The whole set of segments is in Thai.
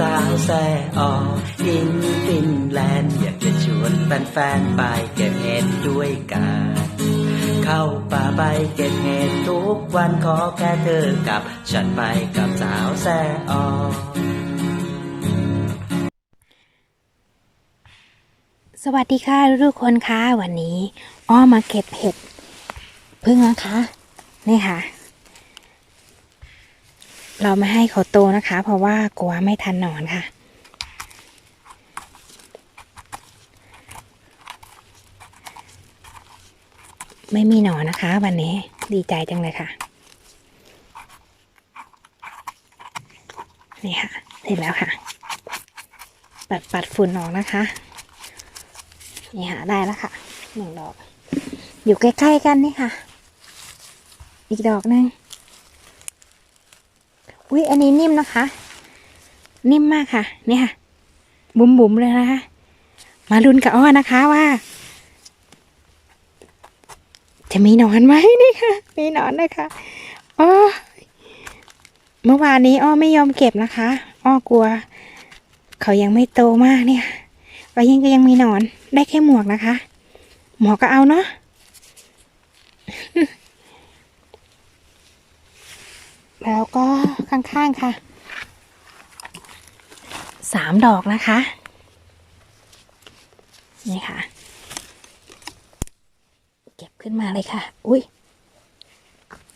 สาวแซ่อออินฟินแลนด์อยากจะชวนแฟนๆไปเก็บเห็ดด้วยกัน เข้าป่าไปเก็บเห็ดทุกวันขอแค่เธอกับ ฉันไปกับสาวแซ่ออสวัสดีค่ะทุกคนคะวันนี้ อ้อมาเก็บเห็ดพึ่งนะคะนี่ค่ะ เราไม่ให้เขาโตนะคะ เพราะว่ากลัวไม่ทันหนอนค่ะ ไม่มีหนอนนะคะ วันนี้ดีใจจังเลยค่ะ นี่ค่ะเสร็จแล้วค่ะ ปัดปัดฝุ่นออกนะคะ นี่หาได้แล้วค่ะหนึ่งดอก อยู่ใกล้ๆกันนี่ค่ะ อีกดอกหนึ่ง อุ้ยอันนี้นิ่มนะคะ นิ่มมากค่ะ เนี่ยค่ะบุ๋มๆเลยนะคะ มาลุ้นกับอ้อนะคะว่า จะมีหนอนไหมนี่ค่ะ มีหนอนนะคะอ้อเมื่อวานนี้อ้อไม่ยอมเก็บนะคะ อ้อกลัว เขายังไม่โตมากเนี่ยก็ยังก็ยังมีหนอนได้แค่หมวกนะคะ หมวกก็เอาเนาะ แล้วก็ ข้างค่ะสามดอกนะคะ นี่ค่ะ เก็บขึ้นมาเลยค่ะ อุ้ย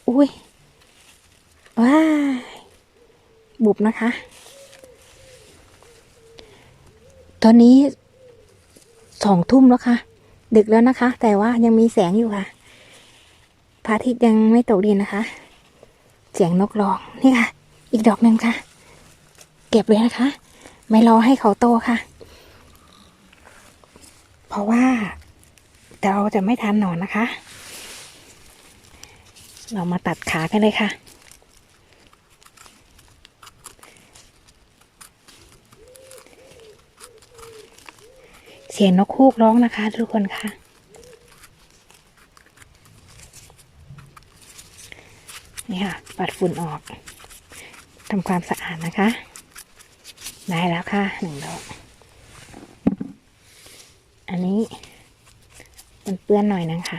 อุ้ยว้าบุบนะคะ ตอนนี้สองทุ่มแล้วค่ะ ดึกแล้วนะคะ แต่ว่ายังมีแสงอยู่ค่ะพระอาทิตย์ยังไม่ตกดินนะคะ เสียงนกร้อง นี่ค่ะ อีกดอกหนึ่งค่ะ เก็บเลยนะคะ ไม่รอให้เขาโตค่ะ เพราะว่าเราจะไม่ทานหนอนนะคะ เรามาตัดขากันเลยค่ะ เสียงนกคูกร้องนะคะ ทุกคนค่ะนี่ค่ะ ปัดฝุ่นออก ทำความสะอาดนะคะ ได้แล้วค่ะหนึ่งดอก อันนี้มันเปื้อนหน่อยนึงค่ะ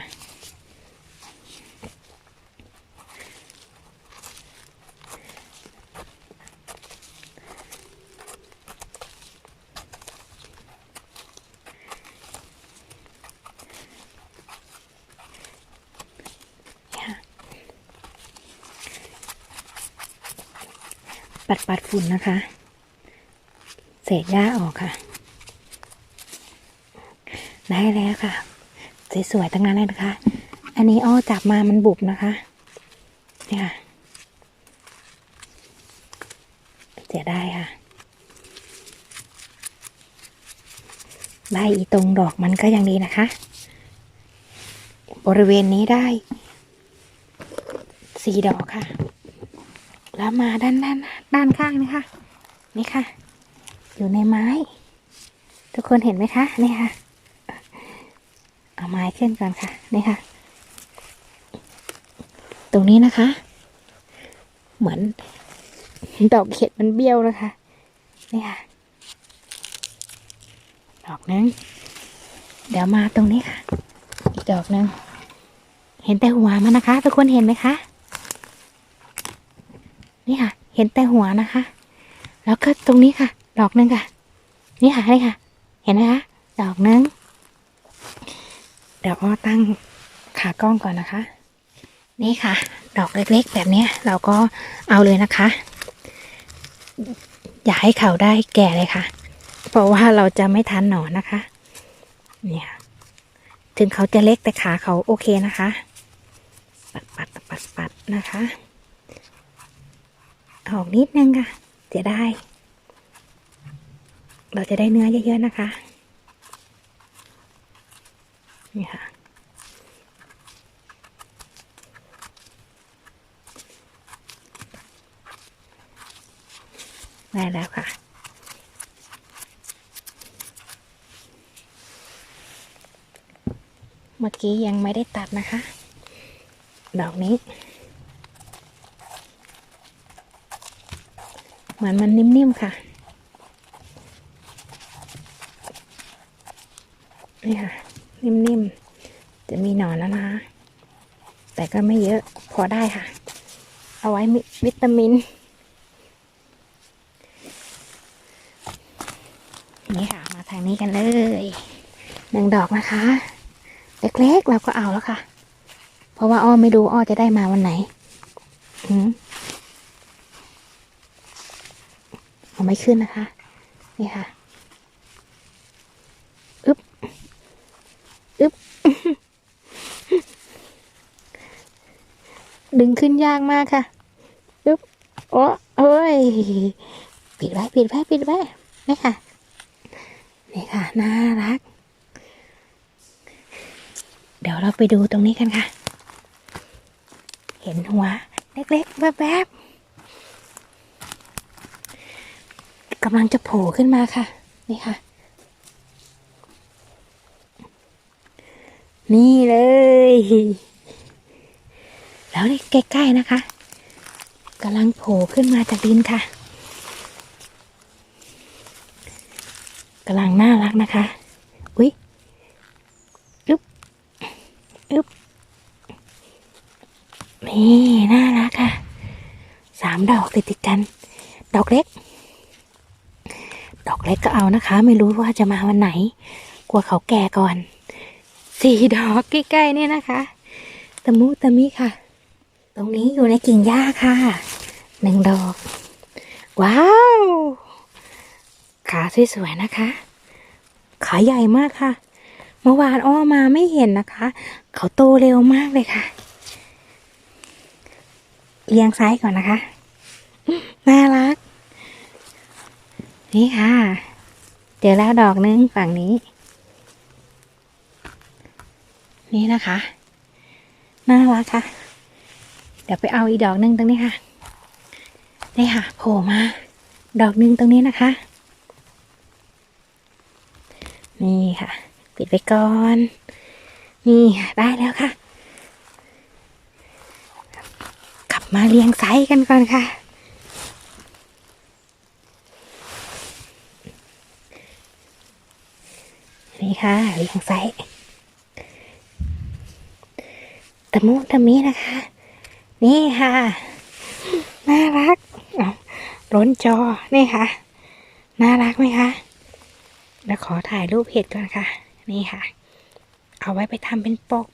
ปัดปัดฝุ่นนะคะ เศษหญ้าออกค่ะ ได้แล้วค่ะ สวยๆทั้งนั้นเลยนะคะ อันนี้อ้อจับมามันบุบนะคะนี่ค่ะเสียได้ค่ะ ได้อีตรงดอกมันก็ยังดีนะคะ บริเวณนี้ได้สี่ดอกค่ะ แล้วมาด้านด้า ด้านข้างนะคะ นี่ค่ะ อยู่ในไม้ ทุกคนเห็นไหมคะ นี่ค่ะ เอาไม้ขึ้นก่อนค่ะ นี่ค่ะ ตรงนี้นะคะ เหมือนดอกเห็ดมันเบี้ยวนะคะ นี่ค่ะ ดอกหนึง เดี๋ยวมาตรงนี้ค่ะ อีกดอกหนึง เห็นแต่หัวมันนะคะ ทุกคนเห็นไหมคะ นี่ค่ะ เห็นแต่หัวนะคะ แล้วก็ตรงนี้ค่ะ ดอกหนึงค่ะ นี่ค่ะนี่ค่ะ เห็นไหมคะดอกหนึงเดี๋ยวอ้อตั้งขากล้องก่อนนะคะ นี่ค่ะ ดอกเล็กๆ แบบเนี้ยเราก็เอาเลยนะคะ อย่าให้เขาได้แก่เลยค่ะ เพราะว่าเราจะไม่ทันหนอนนะคะ เนี่ย ถึงเขาจะเล็กแต่ขาเขาโอเคนะคะ ปัดปัดปัดปัดนะคะ ออกนิดนึงค่ะจะได้ เราจะได้เนื้อเยอะๆนะคะ นี่ค่ะ ได้แล้วค่ะเมื่อกี้ยังไม่ได้ตัดนะคะ ดอกนี้ เหมือนมันนิ่มๆค่ะ นี่ค่ะ นิ่มๆ จะมีหนอนแล้วนะ แต่ก็ไม่เยอะพอได้ค่ะ เอาไว้วิตามิน นี่ค่ะ มาทางนี้กันเลยหนึ่งดอกนะคะ เล็กๆเราก็เอาแล้วค่ะ เพราะว่าอ้อไม่รู้อ้อจะได้มาวันไหนหืม ไม่ขึ้นนะคะ นี่ค่ะอึบอึบดึงขึ้นยากมากค่ะอึบโอ้เอ้ยปิดไว้ปิดไว้ปิดไว้นี่ค่ะ นี่ค่ะ น่ารัก เดี๋ยวเราไปดูตรงนี้กันค่ะ เห็นหัว เล็กๆ แวบๆ กำลังจะโผล่ขึ้นมาค่ะ นี่ค่ะ นี่เลย แล้วนี่ใกล้ๆนะคะกำลังโผล่ขึ้นมาจากดินค่ะกำลังน่ารักนะคะ อุ๊ยอึ๊บอึ๊บนี่น่ารักค่ะ สามดอกติดติดกัน ดอกเล็ก ดอกเล็กก็เอานะคะ ไม่รู้ว่าจะมาวันไหน กลัวเขาแก่ก่อนสี่ดอกใกล้ๆเนี่ยนะคะตะมุตะมิค่ะ ตรงนี้อยู่ในกิ่งหญ้าค่ะหนึ่งดอก ว้าว ขาสวยๆนะคะ ขาใหญ่มากค่ะ เมื่อวานอ้อมาไม่เห็นนะคะ เขาโตเร็วมากเลยค่ะ เอียงซ้ายก่อนนะคะ น่ารัก นี่ค่ะ เจอแล้วดอกนึงฝั่งนี้ นี่นะคะ น่ารักค่ะ เดี๋ยวไปเอาอีกดอกหนึ่งตรงนี้ค่ะ นี่ค่ะโผล่มา ดอกหนึ่งตรงนี้นะคะ นี่ค่ะ ปิดไปก่อน นี่ได้แล้วค่ะ กลับมาเรียงไซส์กันก่อนค่ะ ค่ะเรียงไซส์ตะมุตะมินะคะ นี่ค่ะ น่ารักอ้าวล้นจอ นี่ค่ะ น่ารักไหมคะเดี๋ยวขอถ่ายรูปเห็ดก่อนค่ะ นี่ค่ะ เอาไว้ไปทำเป็นปก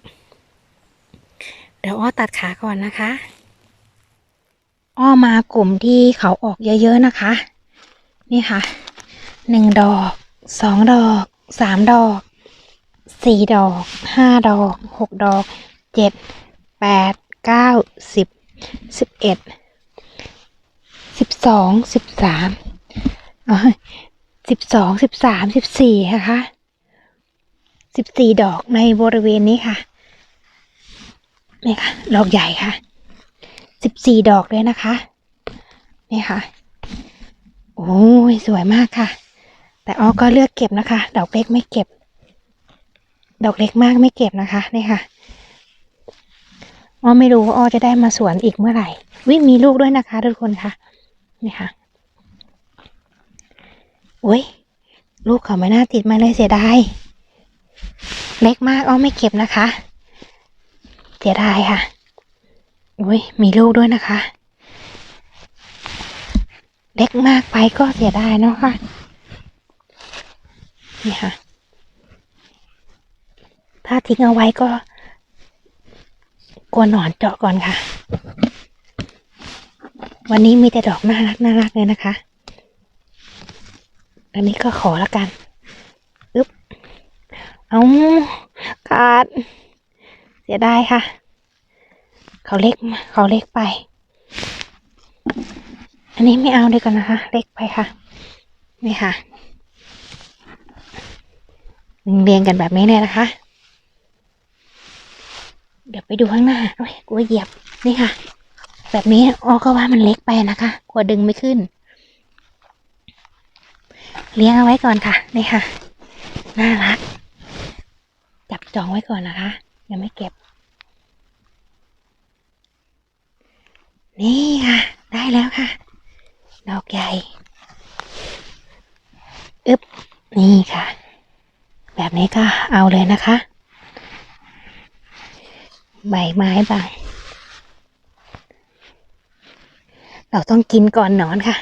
เดี๋ยวอ้อตัดขาก่อนนะคะ อ้อมากลุ่มที่เขาออกเยอะๆนะคะ นี่ค่ะหนึ่งดอกสองดอก สามดอกสี่ดอกห้าดอกหกดอกเจ็ดแปดเก้าสิบสิบเอ็ดสิบสองสิบสามสิบสองสิบสามสิบสี่นะคะสิบสี่ดอกในบริเวณนี้ค่ะนี่ค่ะ ดอกใหญ่ค่ะสิบสี่ดอกเลยนะคะ นี่ค่ะ โอ้ย สวยมากค่ะ แต่อ้อก็เลือกเก็บนะคะ ดอกเล็กไม่เก็บ ดอกเล็กมากไม่เก็บนะคะนี่ค่ะอ้อไม่รู้ว่าอ้อจะได้มาสวนอีกเมื่อไหร่ วิมีลูกด้วยนะคะทุกคนค่ะนี่ค่ะอุ้ยลูกเขาไม่น่าติดมาเลยเสียดายเล็กมากอ้อไม่เก็บนะคะ เสียดายค่ะอุ้ยมีลูกด้วยนะคะ เล็กมากไปก็เสียดายเนาะค่ะ นี่ค่ะ ถ้าทิ้งเอาไว้ก็ กลัวหนอนเจาะก่อนค่ะ วันนี้มีแต่ดอกน่ารักน่ารักเลยนะคะ อันนี้ก็ขอละกันอึ๊บเอาขาด เสียดายค่ะ เขาเล็กเขาเล็กไป อันนี้ไม่เอาดีกว่านะคะ เล็กไปค่ะ นี่ค่ะ เรียงกันแบบนี้เลยนะคะ เดี๋ยวไปดูข้างหน้าโอ้ยกลัวเหยียบนี่ค่ะ แบบนี้อ๋อก็ว่ามันเล็กไปนะคะกลัวดึงไม่ขึ้น เลี้ยงเอาไว้ก่อนค่ะนี่ค่ะน่ารักจับจองไว้ก่อนนะคะยังไม่เก็บ นี่ค่ะ ได้แล้วค่ะ ดอกใหญ่ อึบนี่ค่ะ แบบนี้ก็เอาเลยนะคะ ใบไม้บางเราต้องกินก่อนนอนค่ะ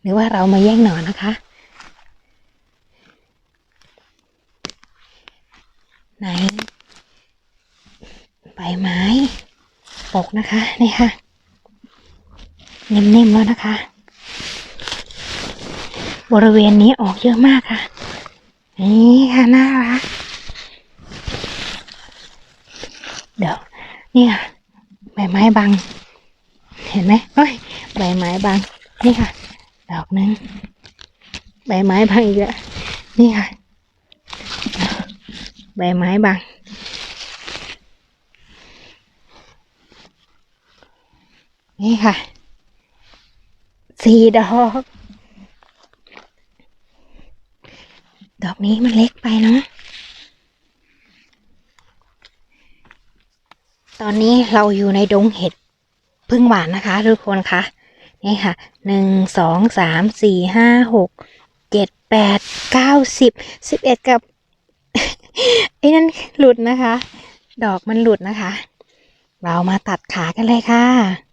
หรือว่าเรามาแย่งหนอนนะคะ ไหน ใบไม้ปกนะคะนี่ค่ะนิ่มๆแล้วนะคะ บริเวณนี้ออกเยอะมากค่ะ นี่ค่ะน่ารัก เดี๋ยวนี่ค่ะใบไม้บังเห็นไหมเอ้ยใบไม้บังนี่ค่ะ ดอกหนึ่งใบไม้บังอีกแล้วนี่ค่ะใบไม้บังนี่ค่ะสี่ดอก ดอกนี้มันเล็กไปเนาะ ตอนนี้เราอยู่ในดงเห็ดพึ่งหวานนะคะ ทุกคนคะ นี่ค่ะ หนึ่ง สอง สาม สี่ ห้า หก เจ็ด แปด เก้าสิบ สิบเอ็ดกับ ไอ้นั่นหลุดนะคะ ดอกมันหลุดนะคะ เรามาตัดขากันเลยค่ะ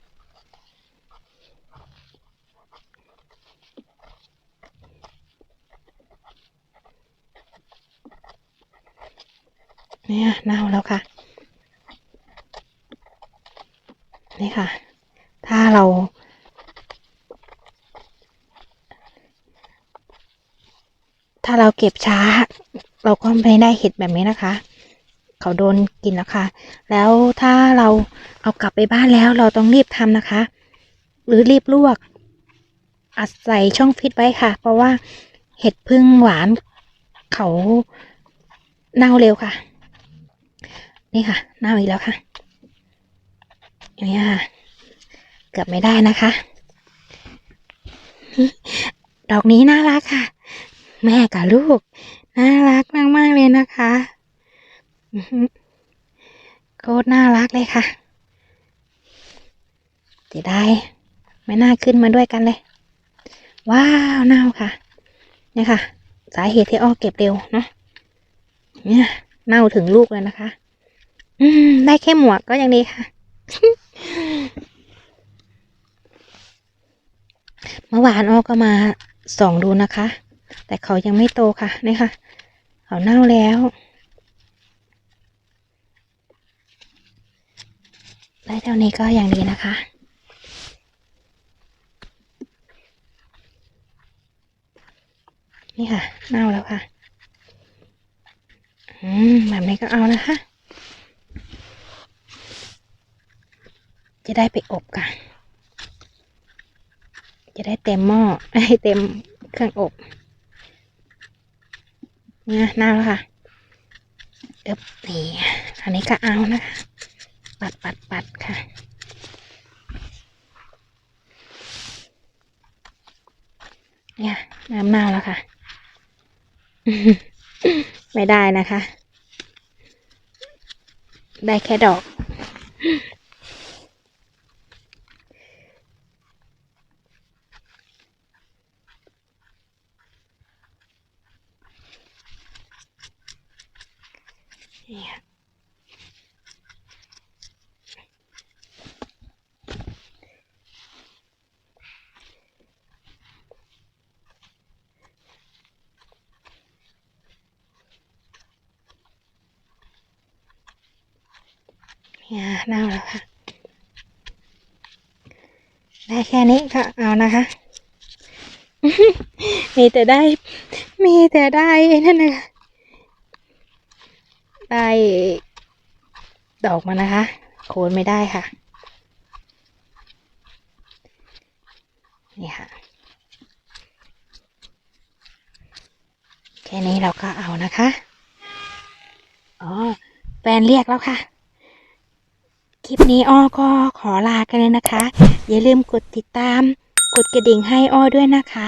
เนี่ยเน่าแล้วค่ะ นี่ค่ะ ถ้าเราถ้าเราเก็บช้า เราก็ไม่ได้เห็ดแบบนี้นะคะ เขาโดนกินแล้วค่ะ แล้วถ้าเราเอากลับไปบ้านแล้วเราต้องรีบทำนะคะ หรือรีบลวก อัดใส่ช่องฟิตไว้ค่ะ เพราะว่าเห็ดพึ่งหวานเขาเน่าเร็วค่ะ นี่ค่ะเน่าอีกแล้วค่ะ อย่างนี้ค่ะ เกือบไม่ได้นะคะ ดอกนี้น่ารักค่ะ แม่กับลูก น่ารักมากๆเลยนะคะโคตรน่ารักเลยค่ะเสียดายไม่น่าขึ้นมาด้วยกันเลย ว้าวเน่าค่ะเนี่ยค่ะ สาเหตุที่อ้อเก็บเร็วเนาะเนี่ยเน่าถึงลูกเลยนะคะ อืม ได้แค่หมวกก็ยังดีค่ะ เมื่อวานออก็มาส่องดูนะคะ แต่เขายังไม่โตค่ะนี่ค่ะ เขาเน่าแล้ว ได้เท่านี้ก็อยังดีนะคะนี่ค่ะ เน่าแล้วค่ะ อืมแบบนี้ก็เอานะคะ จะ ได้ไปอบกันจะได้เต็มหม้อให้เต็มเครื่องอบเนี่ยน่าแล้วค่ะเอบนี่อันนี้ก็เอานะคะ ปัดปัดปัดค่ะเนี่ยน้ำเน่าแล้วค่ะ ไม่ได้นะคะ ได้แค่ดอก นี่ค่ะ เนี่ยเน่าแล้วค่ะได้แค่นี้ก็เอานะคะ มีแต่ได้ มีแต่ได้นั่นนะคะได้ดอกมานะคะ โคนไม่ได้ค่ะ นี่ค่ะ แค่นี้เราก็เอานะคะ อ๋อแฟนเรียกแล้วค่ะ คลิปนี้อ้อก็ขอลากันเลยนะคะ อย่าลืมกดติดตาม กดกระดิ่งให้อ้อด้วยนะคะ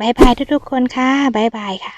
บายบายทุกๆคนค่ะบายบายค่ะ